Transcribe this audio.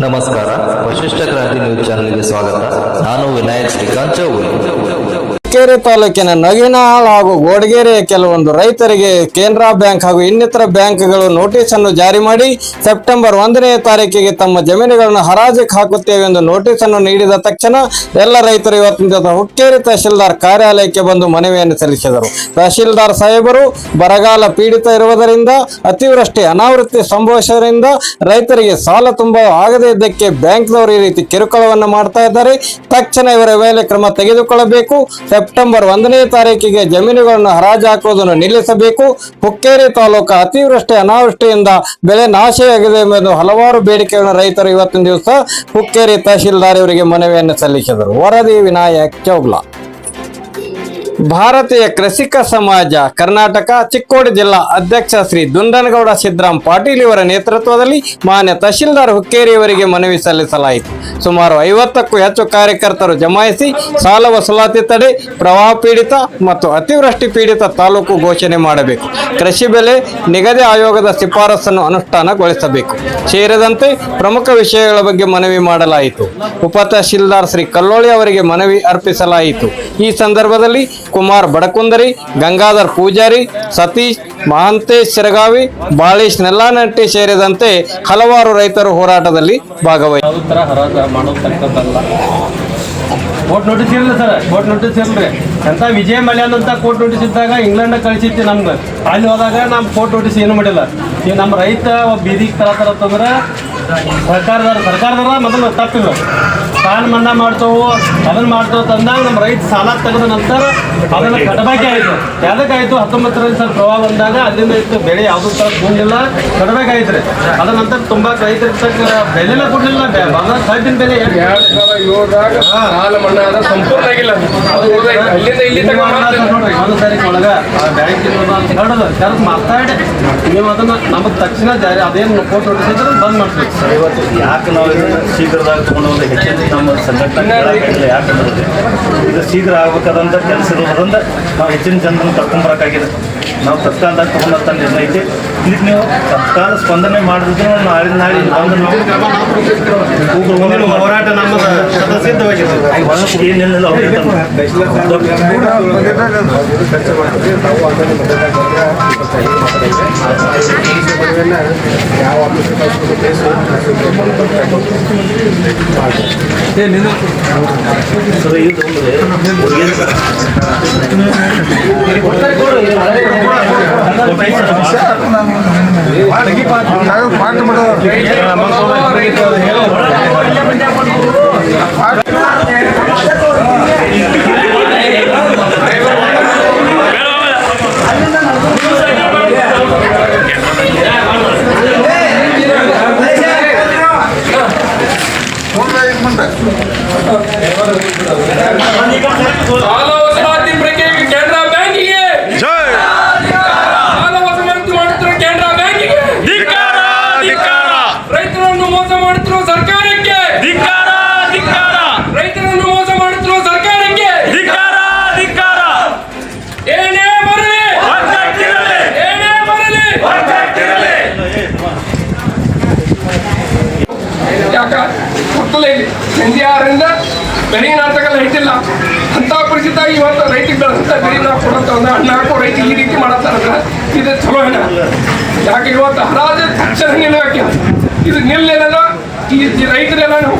ನಮಸ್ಕಾರ. ವಶಿಷ್ಠ ಕ್ರಾಂತಿ ನ್ಯೂಸ್ ಚಾನೆಲ್ಗೆ ಸ್ವಾಗತ. ನಾನು ವಿನಾಯಕ್ ಶ್ರೀಕಾಂತ್ ಚೌಗುಲೆ ಕೆರೆ ತಾಲೂಕಿನ ನಗಿನಾಳ್ ಹಾಗೂ ಗೋಡಗೇರಿಯ ಕೆಲವೊಂದು ರೈತರಿಗೆ ಕೇನರಾ ಬ್ಯಾಂಕ್ ಹಾಗೂ ಇನ್ನಿತರ ಬ್ಯಾಂಕ್ಗಳು ನೋಟಿಸ್ ಅನ್ನು ಜಾರಿ ಮಾಡಿ ಸೆಪ್ಟೆಂಬರ್ ಒಂದನೇ ತಾರೀಕಿಗೆ ತಮ್ಮ ಜಮೀನುಗಳನ್ನು ಹರಾಜಿಗೆ ಹಾಕುತ್ತೇವೆ ಎಂದು ನೋಟಿಸ್ ಅನ್ನು ನೀಡಿದ ತಕ್ಷಣ ಎಲ್ಲ ರೈತರು ಇವತ್ತಿನ ಹುಕ್ಕೇರಿ ತಹಶೀಲ್ದಾರ್ ಕಾರ್ಯಾಲಯಕ್ಕೆ ಬಂದು ಮನವಿಯನ್ನು ಸಲ್ಲಿಸಿದರು. ತಹಶೀಲ್ದಾರ್ ಸಾಹೇಬರು, ಬರಗಾಲ ಪೀಡಿತ ಇರುವುದರಿಂದ, ಅತಿವೃಷ್ಟಿ, ಅನಾವೃಷ್ಟಿ ಸಂಭವಿಸುವುದರಿಂದ ರೈತರಿಗೆ ಸಾಲ ತುಂಬ ಆಗದೇ ಇದ್ದಕ್ಕೆ ಬ್ಯಾಂಕ್ನವರು ಈ ರೀತಿ ಕಿರುಕುಳವನ್ನು ಮಾಡ್ತಾ ಇದ್ದಾರೆ. ತಕ್ಷಣ ಇವರ ಮೇಲೆ ಕ್ರಮ ತೆಗೆದುಕೊಳ್ಳಬೇಕು. ಸೆಪ್ಟೆಂಬರ್ ಒಂದನೇ ತಾರೀಕಿಗೆ ಜಮೀನುಗಳನ್ನು ಹರಾಜು ಹಾಕುವುದನ್ನು ನಿಲ್ಲಿಸಬೇಕು. ಹುಕ್ಕೇರಿ ತಾಲೂಕು ಅತಿವೃಷ್ಟಿ ಅನಾವೃಷ್ಟಿಯಿಂದ ಬೆಳೆ ನಾಶವಾಗಿದೆ ಎಂಬುದು ಹಲವಾರು ಬೇಡಿಕೆಗಳನ್ನು ರೈತರು ಇವತ್ತಿನ ದಿವಸ ಹುಕ್ಕೇರಿ ತಹಶೀಲ್ದಾರ್ ಇವರಿಗೆ ಮನವಿಯನ್ನು ಸಲ್ಲಿಸಿದರು. ವರದಿ ವಿನಾಯಕ್ ಚೌಗ್ಲಾ. ಭಾರತೀಯ ಕೃಷಿಕ ಸಮಾಜ, ಕರ್ನಾಟಕ, ಚಿಕ್ಕೋಡಿ ಜಿಲ್ಲಾ ಅಧ್ಯಕ್ಷ ಶ್ರೀ ದುಂಡನಗೌಡ ಸಿದ್ದರಾಮ್ ಪಾಟೀಲ್ ಇವರ ನೇತೃತ್ವದಲ್ಲಿ ಮಾನ್ಯ ತಹಶೀಲ್ದಾರ್ ಹುಕ್ಕೇರಿ ಅವರಿಗೆ ಮನವಿ ಸಲ್ಲಿಸಲಾಯಿತು. ಸುಮಾರು ಐವತ್ತಕ್ಕೂ ಹೆಚ್ಚು ಕಾರ್ಯಕರ್ತರು ಜಮಾಯಿಸಿ ಸಾಲ ವಸೂಲಾತಿ ತಡೆ, ಪ್ರವಾಹ ಪೀಡಿತ ಮತ್ತು ಅತಿವೃಷ್ಟಿ ಪೀಡಿತ ತಾಲೂಕು ಘೋಷಣೆ ಮಾಡಬೇಕು. ಕೃಷಿ ಬೆಲೆ ನಿಗದಿ ಆಯೋಗದ ಶಿಫಾರಸನ್ನು ಅನುಷ್ಠಾನಗೊಳಿಸಬೇಕು. ಸೇರಿದಂತೆ ಪ್ರಮುಖ ವಿಷಯಗಳ ಬಗ್ಗೆ ಮನವಿ ಮಾಡಲಾಯಿತು. ಉಪ ತಹಶೀಲ್ದಾರ್ ಶ್ರೀ ಕಲ್ಲೋಳಿ ಅವರಿಗೆ ಮನವಿ ಅರ್ಪಿಸಲಾಯಿತು. ಈ ಸಂದರ್ಭದಲ್ಲಿ ಕುಮಾರ್ ಬಡಕುಂದರಿ, ಗಂಗಾಧರ್ ಪೂಜಾರಿ, ಸತೀಶ್ ಮಹಾಂತೇಶ್ ಶಿರಗಾವಿ, ಬಾಳೇಶ್ ನೆಲ್ಲಾನಟ್ಟಿ ಸೇರಿದಂತೆ ಹಲವಾರು ರೈತರು ಹೋರಾಟದಲ್ಲಿ ಕೋರ್ಟ್ ನೋಟಿಸ್ ಇರಲಿಲ್ಲ ಸರ್, ಕೋರ್ಟ್ ನೋಟಿಸ್ ಇರಲಿ ಎಂಥ ವಿಜಯ ಮಲ್ಯಾನ್ ಅಂತ ಕೋರ್ಟ್ ನೋಟಿಸ್ ಇದ್ದಾಗ ಇಂಗ್ಲೆಂಡ್ ಕಳಿಸಿತ್ತು ನಮ್ಗೆ. ಅಲ್ಲಿ ಹೋದಾಗ ನಮ್ಮ ಕೋರ್ಟ್ ನೋಟಿಸ್ ಏನು ಮಾಡಿಲ್ಲ. ಈಗ ನಮ್ಮ ರೈತ ಬೀದಿಗೆ ತರ ತಂದ್ರೆ ಸರ್ಕಾರದವ್ರು ಸರ್ಕಾರದವ್ರ ಮೊದಲು ತಪ್ಪಿಲ್ಲ ಸಾಲ ಮನ್ನಾ ಮಾಡ್ತೇವೆ ಅದನ್ನ ಮಾಡ್ತೇವೆ ತಂದಾಗ ನಮ್ಮ ರೈತ ಸಾಲ ತೆಗೆದ ನಂತರ ಅದನ್ನ ಕಡಬಾಕಿ ಆಯಿತು. ಯಾವ್ದಕ್ಕಾಯ್ತು? ಹತ್ತೊಂಬತ್ತರಲ್ಲಿ ಸರ್ ಪ್ರವಾಹ ಬಂದಾಗ ಅಲ್ಲಿಂದ ಇತ್ತು ಬೆಳೆ ಯಾವುದೂ ಥರ ಕೂಡಲಿಲ್ಲ ಕಟ್ಟಬೇಕಾಯ್ತ್ರಿ ಆಯ್ತು ರೀ ಅದ ನಂತರ ತುಂಬ ರೈತರಿಗೆ ತಕ್ಕ ಬೆಲೆಲ್ಲ ಕೊಡಲಿಲ್ಲ ಸಡ್ಡಿನ ಬೆಲೆ ಎಷ್ಟು ಎರಡ್ ಸಾವಿರದ ಏಳರಾಗ ಸಾಲ ಮನ್ನಾ ಆದ ಸಂಪೂರ್ಣ ಆಗಿಲ್ಲ. ಅಲ್ಲಿಂದ ಇಲ್ಲಿ ತನಕ ಮಾತ್ರ ನೋಡ್ರಿ ಒಂದು ತಾರೀಕು ಒಳಗ ಆ ಬ್ಯಾಂಕಿನ ಅಂತ ಹೇಳೋದು ಕರೆದು ಮಾತಾಡಿ ನೀವು ಅದನ್ನ ನಮಗೆ ತಕ್ಷಣ ಜಾರಿ ಅದೇನು ಕೋರ್ಟ್ ನೋಟಿಸ್ ಬಂದ್ ಮಾಡ್ತೀವಿ. ಇವತ್ತು ಯಾಕೆ ನಾವು ಶೀಘ್ರದಾಗ ತಗೊಂಡು ಹೆಚ್ಚಿನ ನಮ್ಮ ಸಂಘಟನೆ ಯಾಕೆ ಅನ್ನೋದು ಇದು ಶೀಘ್ರ ಆಗ್ಬೇಕಾದಂಥ ಕೆಲಸ ಇರೋದ್ರಿಂದ ನಾವು ಹೆಚ್ಚಿನ ಜನರನ್ನು ಕರ್ಕೊಂಬರಕ್ಕಾಗಿದೆ ನಾವು ತತ್ಕಾಲದಾಗ ತಗೊಂಡಂಥ ನಿರ್ಣಯ ಐತಿ. ಇದಕ್ಕೆ ನೀವು ತತ್ಕಾಲ ಸ್ಪಂದನೆ ಮಾಡಿದ್ರೆ ನಾಳೆ ನಾಳೆ ಹೋರಾಟ ನಮ್ಮ ಏನಿಲ್ಲ. ಸರ್ ಇದು ಅಂದ್ರೆ ಸಾಲ ಇಲ್ಲಿ ಎನ್ ಡಿ ಆರಿಂದ ಬೆಳೆಗೆ ನಾಟಕಲ್ಲ ಹಿಟ್ಟಿಲ್ಲ ಅಂತ ಪರಿಸ್ಥಿತಿ ಇವತ್ತು ರೈತಿಗೆ ಬೆಳೆದಂತ ಬೆಳೆ ನಾವು ಕೊಡಂತ ಹಣ್ಣು ಹಾಕೋ ರೈತಿಗೆ ಈ ರೀತಿ ಮಾಡತ್ತಾರ ಇದು ಚಲೋ ಏನ. ಯಾಕೆ ಇವತ್ತು ಹರಾಜು ತಕ್ಷಣ ನಿಲ್ಲಬೇಕು ಇದು ನಿಲ್ಲೇನಲ್ಲ, ಈ ರೈತರೆಲ್ಲ ನಾವು.